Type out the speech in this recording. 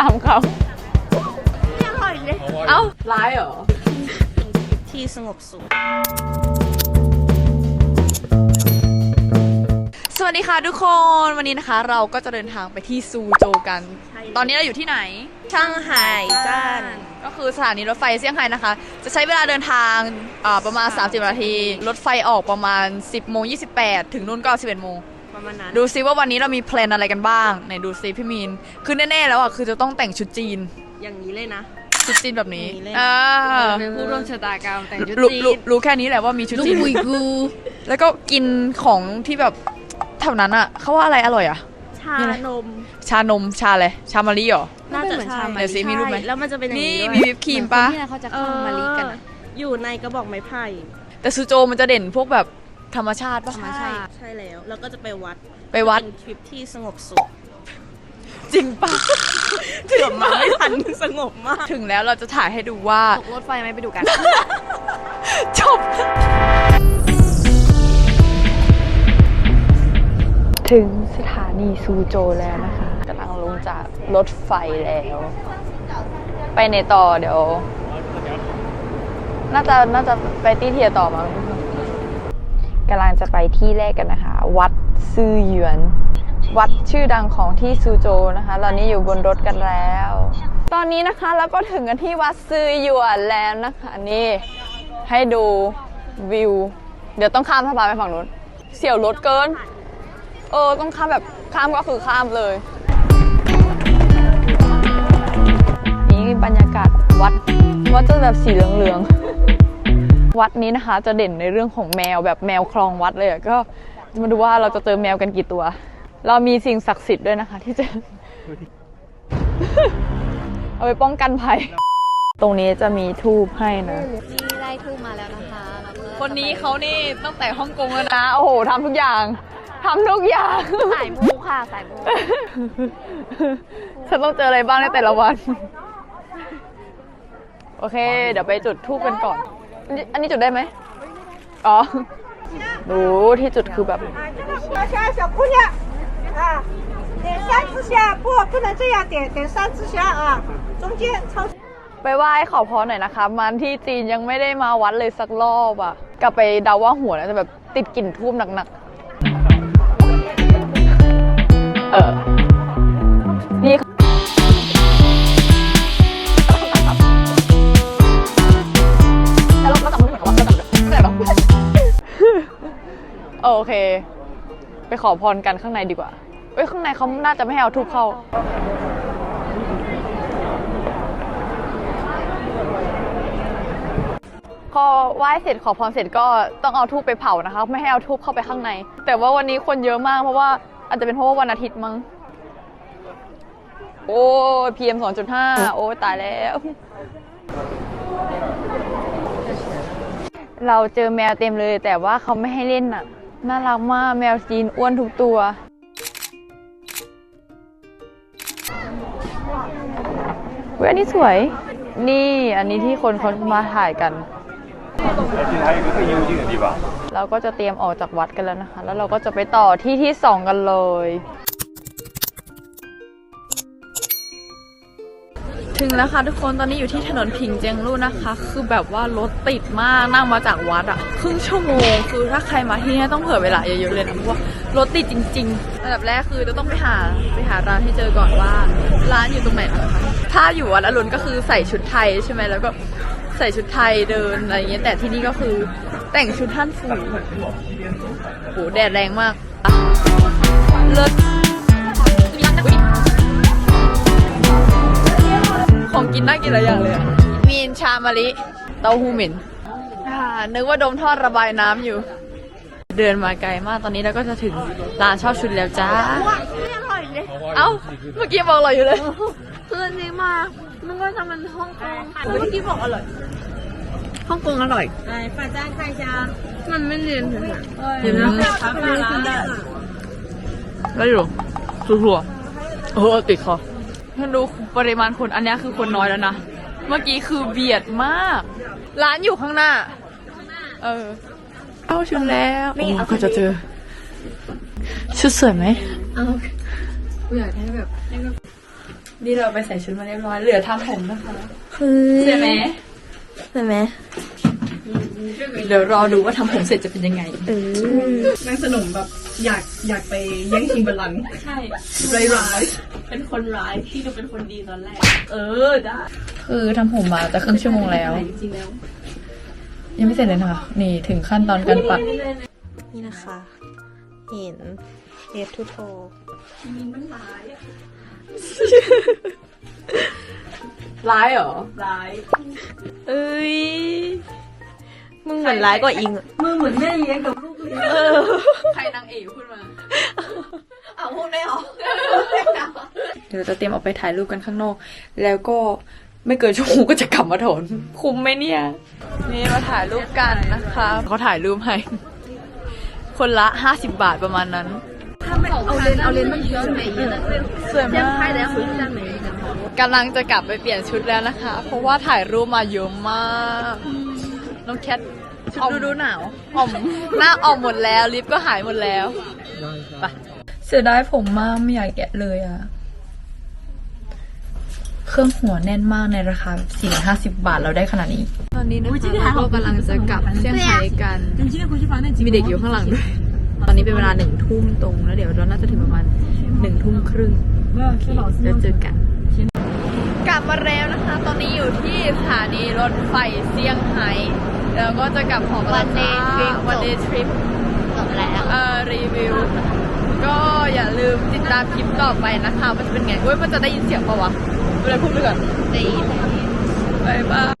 ตามเขาอร่อยเลยเอ้าร้ายเหรอ ที่สงบสุข สวัสดีค่ะทุกคน วันนี้นะคะเราก็จะเดินทางไปที่ซูโจกัน ตอนนี้เราอยู่ที่ไหน ช่างไห่จ้าน ก็คือสถานีรถไฟเซี่ยงไฮ้นะคะ จะใช้เวลาเดินทางอ่าประมาณ 30 นาที รถไฟออกประมาณ 10โมง28 ถึงนู่นก็11โมง ประมาณนั้นดูซิว่าวันนี้เรามีแพลนอะไรกันบ้างไหนดูซิพี่มีนคือแน่ๆแล้วอะคือจะต้องแต่งชุดจีน อย่างนี้เลยนะชุดจีนแบบนี้อย่างนี้เลยอ่าเป็นผู้ร่วมชะตากรรมแต่งชุดรู้จีรู้นรู้แค่นี้แหละว่ามีชุดลูกจีนบุยกู แล้วก็กินของที่แบบแถวนั้นอะเขาว่าอะไรอร่อยอะ ชานมชานมชาอะไรชามะลิเหรอ น่าจะใช่เดี๋ยวสิมีรูปไหม ใช่แล้วมันจะเป็นอย่างนี่นี้มีด้วยวิปครีมปะที่นั่นเขาจะข้ามมาลิกันอะอยู่ในกระบอกไม้ไผ่แต่ซูโจมันจะเด่นพวกแบบ ธรรมชาติปะธรรมชาติใช่แล้ว แล้วก็จะไปวัดไปวัดเป็นทริปที่สงบสุขจริงปะเถื่อมาไม่ทันสงบมาก ถึงแล้วเราจะถ่ายให้ดูว่าตกรถไฟไหมไปดูกัน จบ ถึงสถานีซูโจแล้วนะคะกำลังลงจากรถไฟแล้ว ไปในต่อเดี๋ยว น่าจะน่าจะไปที่เทียต่อมั้ง กำลังจะไปที่แรกกันนะคะ วัดซือหยวน วัดชื่อดังของที่ซูโจนะคะ ตอนนี้อยู่บนรถกันแล้ว ตอนนี้นะคะแล้วก็ถึงกันที่วัดซือหยวนแล้วนะคะนี่ให้ดูวิว เดี๋ยวต้องข้ามสะพานไปฝั่งนู้น เสี่ยวรถเกิน เออต้องข้ามแบบข้ามก็คือข้ามเลย นี่บรรยากาศวัดวัดจะแบบสีเหลืองๆ วัดนี้นะคะ จะเด่นในเรื่องของแมวแบบแมวคลองวัดเลยอะก็จะมาดูว่าเราจะเจอแมวกันกี่ตัว เรามีสิ่งศักดิ์สิทธิ์ด้วยนะคะ ที่จะ เอาไปป้องกันภัย ตรงนี้จะมีทูบให้นะ นี่ไล่ทูบมาแล้วนะคะแล้วก็คนนี้เขานี่ตั้งแต่ฮ่องกงแล้วนะ โอ้โหทำทุกอย่างทำทุกอย่าง สายมูค่ะสายมูฉันต้องเจออะไรบ้างในแต่ละวัน โอเค เดี๋ยวไปจุดทูบกันก่อนอั นนี้อันนี้จุดได้ไหมอ๋อ ดูที่จุดคือแบบ 小小小姑娘啊，点三支香，不，不能这样点，点三支香啊，中间朝。 ไปไหว้ขอพรหน่อยนะคะ มันที่จีนยังไม่ได้มาวัดเลยสักรอบอะกลับไปเดาว่าหัวน่าจะแบบติดกลิ่นทูบหนักๆ เออ นี่ โอเค ไปขอพรกันข้างในดีกว่า เอ้ยข้างในเขาน่าจะไม่ให้เอาทูบเข้า พอไหว้เสร็จขอพรเสร็จก็ต้องเอาทูบไปเผานะคะ ไม่ให้เอาทูบเข้าไปข้างใน แต่ว่าวันนี้คนเยอะมากเพราะว่าอาจจะเป็นเพราะว่าวันอาทิตย์มั้ง โอ้พีเอ็มสองจุดห้าโอ้ตายแล้ว เราเจอแมวเต็มเลยแต่ว่าเขาไม่ให้เล่นน่ะ น่ารักมากแมวจีนอ้วนทุกตัว เว้ยอันนี้สวย นี่อันนี้ที่คนเขามาถ่ายกัน เราก็จะเตรียมออกจากวัดกันแล้วนะคะ แล้วเราก็จะไปต่อที่ที่สองกันเลย ถึงแล้วค่ะทุกคนตอนนี้อยู่ที่ถนนผิงเจียงลู่นะคะ คือแบบว่ารถติดมากนั่งมาจากวัดอะครึ่งชั่วโมง คือถ้าใครมาที่นี่ต้องเผื่อเวลาเยอะๆเลยนะเพราะว่ารถติดจริง ๆ อันดับแรกคือจะต้องไปหาไปหาร้านให้เจอก่อนว่า ร้านอยู่ตรงไหนนะคะถ้าอยู่วัดอรุณก็คือใส่ชุดไทยใช่ไหมแล้วก็ใส่ชุดไทยเดินอะไรเงี้ยแต่ที่นี่ก็คือแต่งชุดท่านฝูโหแดดแรงมากเลิศ ของกินน่ากินหลายอย่างเลยอะมีนชามะลิ เต้าหู้เหม็นอ่านึกว่าดมท่อระบายน้ำอยู่ เดินมาไกลมาก ตอนนี้เราก็จะถึงร้านชอบชุดแล้วจ้า อร่อยเลย เอ้า เมื่อกี้บอกอร่อยอยู่เลย คืออันนี้มานึกว่าจะเป็นฮ่องกงเมื่อกี้บอกอร่อย ฮ่องกงอร่อย 哎，大家看一下，มันไม่เรียนถึงอ่ะ เห็นไหม ได้อยู่ชัวร์ๆเออติดคอ ท่านดูปริมาณคนอันเนี้ยคือคนน้อยแล้วนะ เมื่อกี้คือเบียดมาก ร้านอยู่ข้างหน้า เออเข้าชุดแล้วโอ้ก็จะเจอ ชุดสวยไหมกูอยากให้แบบนี่เราไปใส่ชุดมาเรียบร้อยเหลือทำผมนะคะคือใช่ไหมใช่ไหมเดี๋ยวรอดูว่าทำผมเสร็จจะเป็นยังไงเออนางสนมแบบอยากอยากไปแย่งชิงบัลลังก์ใช่ร้ายๆ เป็นคนร้ายที่ดูเป็นคนดีตอนแรก เออได้คือทำผมมาจะครึ่งชั่วโมงแล้ว จริงๆแล้วยังไม่เสร็จเลยนะคะนี่ถึงขั้นตอนการปัดนี่นะคะ เห็นเอฟทูโทร้ายเหรอ ร้าย เอ้ย มึงเหมือนร้ายกว่าอิงอะมือเหมือนแม่เลี้ยงกับลูกเลี้ยงเออใครนางเอกพูดมาเอาพูดได้หรอเดี๋ยวเราจะเตรียมออกไปถ่ายรูปกันข้างนอก แล้วก็ไม่เกินชั่วโมงก็จะกลับมาถอนคุ้มไหมเนี่ย นี่มาถ่ายรูปกันนะคะเขาถ่ายรูปให้ คนละ 50 บาทประมาณนั้นเอาเลนเอาเลนมันเยอะไหมสวยมากกำลังจะกลับไปเปลี่ยนชุดแล้วนะคะ เพราะว่าถ่ายรูปมาเยอะมาก น้องแคทชุดดูดูหนาวอ่อมหน้าอ่อมหมดแล้วลิปก็หายหมดแล้วไป เสียดายผมมากไม่อยากแกะเลยอะเครื่องหัวแน่นมากในราคาสี่ห้าสิบบาทเราได้ขนาดนี้ ตอนนี้นะคะเราก็กำลังจะกลับเซี่ยงไฮ้กัน มีเด็กอยู่ข้างหลังด้วย ตอนนี้เป็นเวลาหนึ่งทุ่มตรงแล้วเดี๋ยวเราน่าจะถึงประมาณหนึ่งทุ่มครึ่งโอเคเดี๋ยวเจอกัน กลับมาแล้วนะคะ ตอนนี้อยู่ที่สถานีรถไฟเซี่ยงไฮ้แล้วก็จะกลับหอกันแล้ววันเดย์ทริปจบแล้วเอ่อรีวิวก็อย่าลืม ตามคลิปต่อไปนะคะมันจะเป็นไงเว้ยมันจะได้ยินเสียงปะวะเวลาพูดไปก่อนดีบายบาย